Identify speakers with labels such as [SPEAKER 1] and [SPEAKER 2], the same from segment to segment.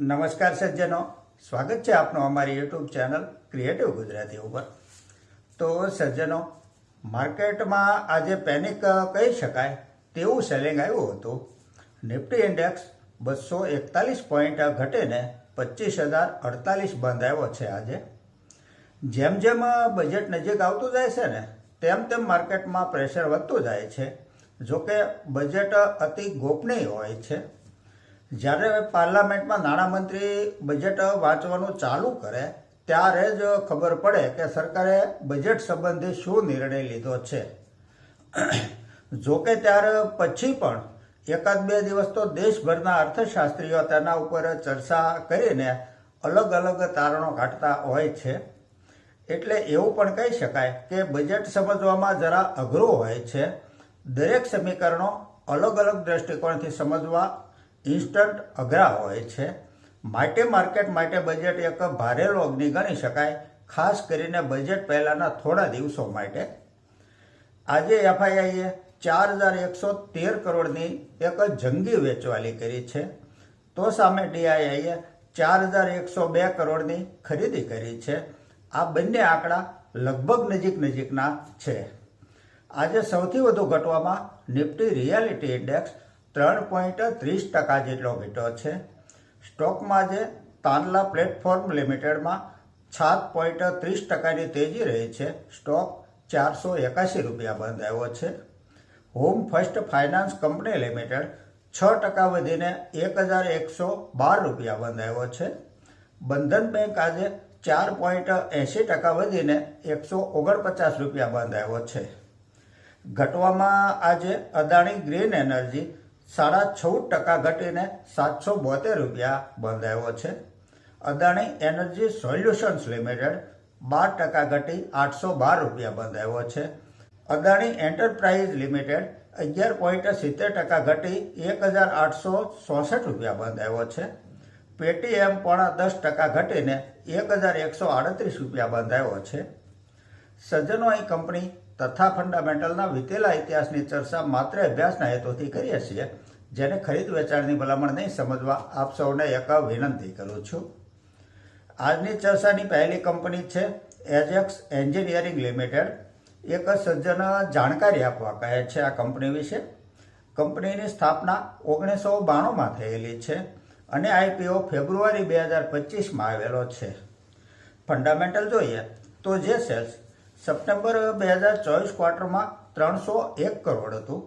[SPEAKER 1] નમસ્કાર સજ્જનો. સ્વાગત છે આપનું અમારી યુટ્યુબ ચેનલ ક્રિએટિવ ગુજરાતી ઉપર. તો સજ્જનો, માર્કેટમાં આજે પેનિક કહી શકાય તેવું સેલિંગ આવ્યું હતું. નિફ્ટી ઇન્ડેક્સ બસો એકતાલીસ પોઈન્ટ ઘટીને પચીસ હજાર અડતાલીસ બંધ આવ્યો છે આજે. જેમ જેમ બજેટ નજીક આવતું જાય છે ને, તેમ તેમ માર્કેટમાં પ્રેશર વધતું જાય છે. જોકે બજેટ અતિ ગોપનીય હોય છે. જ્યારે પાર્લામેન્ટમાં નાણામંત્રી બજેટ વાંચવાનું ચાલુ કરે, ત્યારે જ ખબર પડે કે સરકારે બજેટ સંબંધી શું નિર્ણય લીધો છે. જોકે ત્યાર પછી પણ એકાદ બે દિવસ તો દેશભરના અર્થશાસ્ત્રીઓ તેના ઉપર ચર્ચા કરીને અલગ અલગ તારણો કાઢતા હોય છે. એટલે એવું પણ કહી શકાય કે બજેટ સમજવામાં જરા અઘરું હોય છે. દરેક સમીકરણો અલગ અલગ દ્રષ્ટિકોણથી સમજવા ઇન્સ્ટન્ટ અઘરા હોય છે. માટે માર્કેટ માટે બજેટ એક ભારેલો અગ્નિ ગણી શકાય, ખાસ કરીને બજેટ પહેલાંના થોડા દિવસો માટે. આજે એફઆઈઆઈએ ચાર હજાર એકસો તેર કરોડની એક જંગી વેચવાલી કરી છે. તો સામે ડીઆઈઆઈએ ચાર હજાર એકસો બે કરોડની ખરીદી કરી છે. આ બંને આંકડા લગભગ નજીક નજીકના છે. આજે સૌથી વધુ ઘટવામાં નિફ્ટી રિયાલિટી ઇન્ડેક્સ ત્રણ પોઈન્ટ ત્રીસ ટકા જેટલો ઘટ્યો છે. સ્ટોકમાં જે તાનલા પ્લેટફોર્મ લિમિટેડમાં સાત પોઈન્ટ ત્રીસ ટકાની તેજી રહી છે. સ્ટોક ચારસો એકાસી રૂપિયા બંધ આવ્યો છે. Home First Finance company limited છ ટકા વધીને એક હજાર એકસો બાર રૂપિયા બંધ આવ્યો છે. બંધન બેંક આજે ચાર પોઈન્ટ એંશી ટકા વધીને એકસો ઓગણપચાસ રૂપિયા બંધ આવ્યો છે. ઘટવામાં આજે અદાણી ગ્રીન એનર્જી સાડા ચૌદ ટકા ઘટીને સાતસો બોતેર રૂપિયા બંધ આવ્યો છે. અદાણી એનર્જી સોલ્યુશન્સ લિમિટેડ બાર ટકા ઘટી આઠસો બાર રૂપિયા બંધ આવ્યો છે. અદાણી એન્ટરપ્રાઇઝ લિમિટેડ અગિયાર પોઈન્ટ સિત્તેર ટકા ઘટી એક હજાર આઠસો ચોસઠ રૂપિયા બંધાયો છે. પેટીએમ પણ દસ ટકા ઘટીને એક હજાર એકસો આડત્રીસ રૂપિયા બંધાયો છે. સજ્જનો કંપની તથા ફંડામેન્ટલના વીતેલા ઇતિહાસની ચર્ચા માત્ર અભ્યાસના હેતુથી કરીએ છીએ, જેને ખરીદ વેચાણની ભલામણ નહીં સમજવા આપ સૌને એક વિનંતી કરું છું. આજની ચર્ચાની પહેલી કંપની છે એજેક્સ એન્જિનિયરિંગ લિમિટેડ. એક સજ્જન જાણકારી આપવા કહે છે આ કંપની વિશે. કંપનીની સ્થાપના ઓગણીસો બાણુંમાં થયેલી છે અને આઈપીઓ ફેબ્રુઆરી બે હજાર પચીસમાં આવેલો છે. ફંડામેન્ટલ જોઈએ તો જે સેલ્સ સપ્ટેમ્બર બે હજાર ચોવીસ ક્વાર્ટરમાં ત્રણસો એક કરોડ હતું.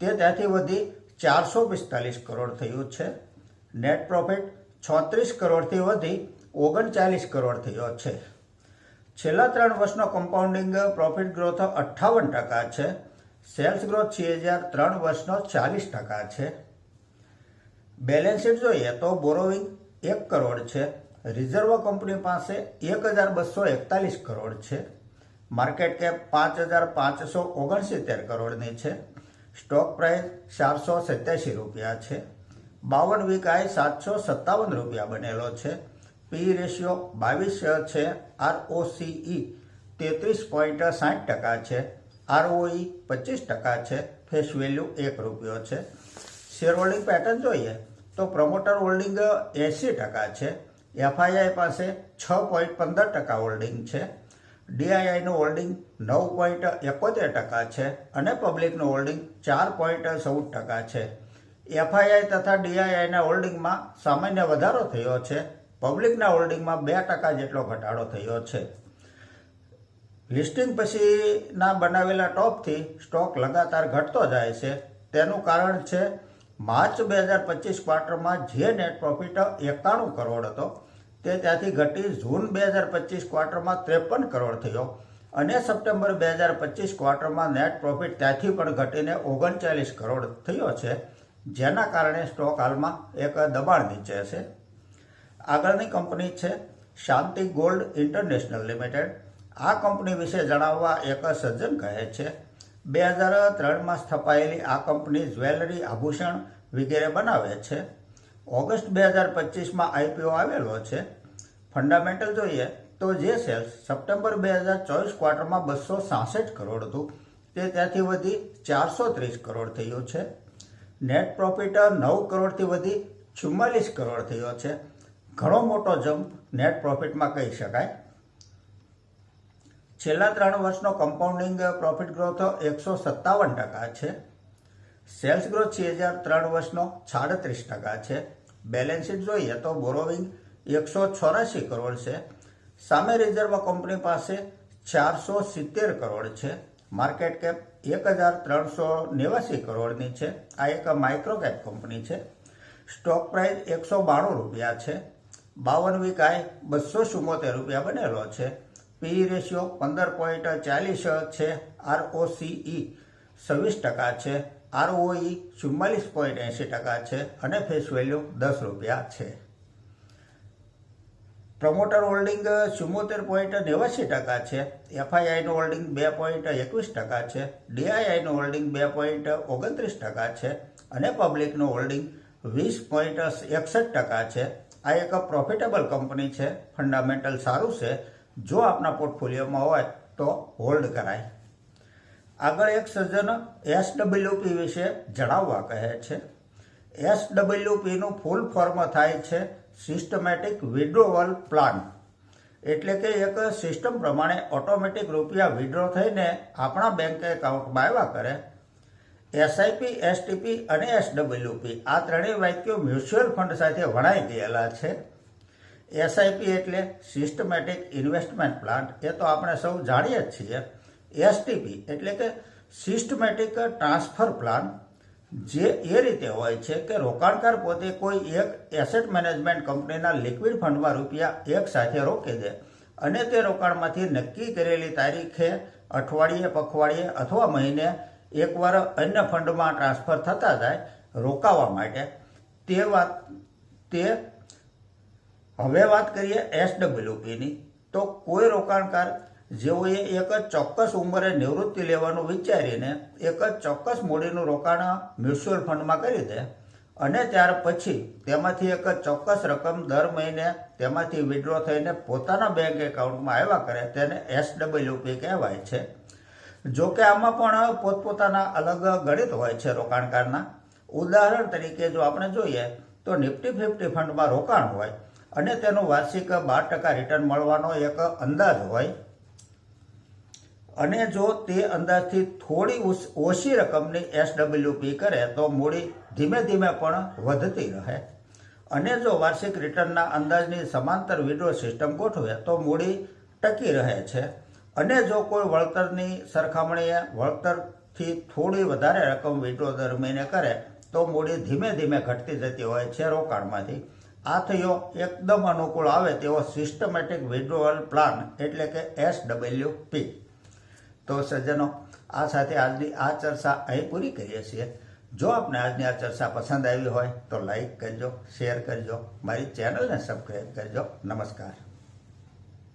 [SPEAKER 1] તે ત્યાંથી વધી ચારસો પિસ્તાલીસ કરોડ થયું છે. નેટ પ્રોફિટ છોત્રીસ કરોડથી વધી ઓગણચાલીસ કરોડ થયો છે. છેલ્લા ત્રણ વર્ષનો કમ્પાઉન્ડિંગ પ્રોફિટ ગ્રોથ અઠ્ઠાવન ટકા છે. સેલ્સ ગ્રોથ છે હજાર ત્રણ વર્ષનો ચાલીસ ટકા છે. બેલેન્સ શીટ જોઈએ તો બોરોવિંગ એક કરોડ છે. રિઝર્વ કંપની પાસે એક હજાર બસો એકતાલીસ કરોડ છે. માર્કેટ કેપ પાંચ હજાર પાંચસો ઓગણસિત્તેર કરોડની છે. સ્ટોક પ્રાઇસ ચારસો સત્યાસી રૂપિયા છે. બાવન વીક આય સાતસો સત્તાવન રૂપિયા બનેલો છે. પી રેશિયો બાવીસ છે. આરઓસીઈ તેત્રીસ પોઈન્ટ સાઠ ટકા છે. આરઓઈ પચીસ ટકા છે. ફેસ વેલ્યુ એક રૂપિયો છે. શેર હોલ્ડિંગ પેટર્ન જોઈએ તો પ્રમોટર હોલ્ડિંગ એંસી ટકા છે. એફઆઈઆઈ પાસે છ પોઈન્ટ પંદર ટકા હોલ્ડિંગ છે. ડીઆઈઆઈનું હોલ્ડિંગ નવ પોઈન્ટ એકોતેર ટકા છે અને પબ્લિકનું હોલ્ડિંગ ચાર પોઈન્ટ ચૌદ ટકા છે. એફઆઈઆઈ તથા ડીઆઈઆઈના હોલ્ડિંગમાં સામાન્ય વધારો થયો છે. પબ્લિકના હોલ્ડિંગમાં બે ટકા જેટલો ઘટાડો થયો છે. લિસ્ટિંગ પછીના બનાવેલા ટોપથી સ્ટોક લગાતાર ઘટતો જાય છે. તેનું કારણ છે, માર્ચ બે હજાર પચીસ ક્વાર્ટરમાં જે નેટ પ્રોફિટ એકાણું કરોડ હતો તે ત્યાંથી ઘટી જૂન બે હજાર પચીસ ક્વાર્ટરમાં ત્રેપન કરોડ થયો અને સપ્ટેમ્બર બે હજાર પચીસ ક્વાર્ટરમાં નેટ પ્રોફિટ ત્યાંથી પણ ઘટીને ઓગણચાલીસ કરોડ થયો છે, જેના કારણે સ્ટોક હાલમાં એક દબાણ નીચે છે. આગળની કંપની છે શાંતિ ગોલ્ડ ઇન્ટરનેશનલ લિમિટેડ. આ કંપની વિશે જણાવવા એક સજ્જન કહે છે, બે હજાર ત્રણમાં સ્થપાયેલી આ કંપની જ્વેલરી આભૂષણ વગેરે બનાવે છે. ઓગસ્ટ બે હજાર પચીસમાં આઈપીઓ આવેલો છે ફંડામેન્ટલ જોઈએ તો જે સેલ્સ સપ્ટેમ્બર બે હજાર ચોવીસ ક્વાર્ટરમાં બસો સાસઠ કરોડ હતું. તે ત્યાંથી વધી ચારસો ત્રીસ કરોડ થયું છે. નેટ પ્રોફિટ નવ કરોડથી વધી ચુમ્માલીસ કરોડ થયો છે. ઘણો મોટો જમ્પ નેટ પ્રોફિટમાં કહી શકાય. છેલ્લા ત્રણ વર્ષનો કમ્પાઉન્ડિંગ પ્રોફિટ ગ્રોથ એકસો સત્તાવન ટકા છે. સેલ્સ ગ્રોથ છે હજાર ત્રણ વર્ષનો સાડત્રીસ ટકા છે. બેલેન્સ શીટ જોઈએ તો બોરોવિંગ એકસો ચોરાશી કરોડ છે. સામે રિઝર્વ કંપની પાસે ચારસો સિત્તેર કરોડ છે. માર્કેટ કેપ એક હજાર ત્રણસો નેવાસી કરોડની છે. આ એક માઇક્રો કેપ કંપની છે. સ્ટોક પ્રાઇસ એકસો બાણું રૂપિયા છે. બાવન વિકાય બસો ચુમ્મોતેર રૂપિયા બનેલો છે. પી રેશિયો પંદર પોઈન્ટ ચાલીસ છે. આરઓસીઈ છવ્વીસ ટકા છે. આરઓઈ ચુમ્માલીસ પોઈન્ટ એંશી ટકા છે. અને ફેસ વેલ્યુ દસ રૂપિયા છે. પ્રમોટર હોલ્ડિંગ ચુમ્મોતેર પોઈન્ટ નેવાસી ટકા છે. એફઆઈઆઈનું હોલ્ડિંગ બે પોઈન્ટ એકવીસ ટકા છે. ડીઆઈઆઈનું હોલ્ડિંગ બે પોઈન્ટ ઓગણત્રીસ ટકા છે. અને પબ્લિકનું હોલ્ડિંગ વીસ પોઈન્ટ એકસઠ ટકા છે. આ એક પ્રોફિટેબલ કંપની છે. ફંડામેન્ટલ સારું છે. જો આપના પોર્ટફોલિયોમાં હોય તો હોલ્ડ કરાય. આગળ એક સજ્જન એસડબલ્યુપી વિશે જણાવવા કહે છે. એસડબલ્યુપીનું ફૂલ ફોર્મ થાય છે સિસ્ટમેટિક વિડ્રોવલ પ્લાન એટલે કે એક સિસ્ટમ પ્રમાણે ઓટોમેટિક રૂપિયા વિડ્રો થઈને આપણા બેંક એકાઉન્ટમાં આવ્યા કરે. એસઆઈપી એસટીપી અને એસડબલ્યુપી આ ત્રણેય વાક્યો મ્યુચ્યુઅલ ફંડ સાથે વણાઈ ગયેલા છે. એસઆઈપી એટલે સિસ્ટમેટિક ઇન્વેસ્ટમેન્ટ પ્લાન એ તો આપણે સૌ જાણીએ જ છીએ. એસટીપી એટલે કે સિસ્ટમેટિક ટ્રાન્સફર પ્લાન જે એ રીતે હોય છે કે રોકાણકાર પોતે કોઈ એક એસેટ મેનેજમેન્ટ કંપનીના લિક્વિડ ફંડમાં રૂપિયા એક સાથે રોકી દે અને તે રોકાણમાંથી નક્કી કરેલી તારીખે, અઠવાડિયે, પખવાડિયે અથવા મહિને એકવાર અન્ય ફંડમાં ટ્રાન્સફર થતા જાય, રોકાવા માટે. તે વાત, તે, હવે વાત કરીએ એસડબ્લ્યુપીની તો કોઈ રોકાણકાર જેઓએ એક ચોક્કસ ઉંમરે નિવૃત્તિ લેવાનું વિચારીને એક ચોક્કસ મૂડીનું રોકાણ મ્યુચ્યુઅલ ફંડમાં કરી દે અને ત્યાર પછી તેમાંથી એક ચોક્કસ રકમ દર મહિને તેમાંથી વિડ્રો થઈને પોતાના બેંક એકાઉન્ટમાં આવ્યા કરે તેને એસડબલ્યુપી કહેવાય છે. જો કે આમાં પણ પોતપોતાના અલગ ગણિત હોય છે રોકાણકારના. ઉદાહરણ તરીકે જો આપણે જોઈએ તો નિફ્ટી ફિફ્ટી ફંડમાં રોકાણ હોય અને તેનું વાર્ષિક બાર ટકા રિટર્ન મળવાનો એક અંદાજ હોય અને જો તે અંદાજથી થોડી ઓછ- રકમની એસડબલ્યુપી કરે તો મૂડી ધીમે ધીમે પણ વધતી રહે. અને જો વાર્ષિક રિટર્નના અંદાજની સમાંતર વિડ્રો સિસ્ટમ ગોઠવે તો મૂડી ટકી રહે છે. અને જો કોઈ વળતરની સરખામણીએ વળતરથી થોડી વધારે રકમ વિડ્રો દર મહિને કરે તો મૂડી ધીમે ધીમે ઘટતી જતી હોય છે રોકાણમાંથી. આ થયો એકદમ અનુકૂળ આવે તેવો સિસ્ટમેટિક વિડ્રોઅલ પ્લાન એટલે કે એસડબલ્યુપી તો સજ્જનો, આ સાથે આજની આ ચર્ચા અહીં પૂરી કરીએ છીએ. જો આપને આજની આ ચર્ચા પસંદ આવી હોય તો લાઈક કરજો, શેર કરજો, મારી ચેનલને સબસ્ક્રાઈબ કરજો. નમસ્કાર.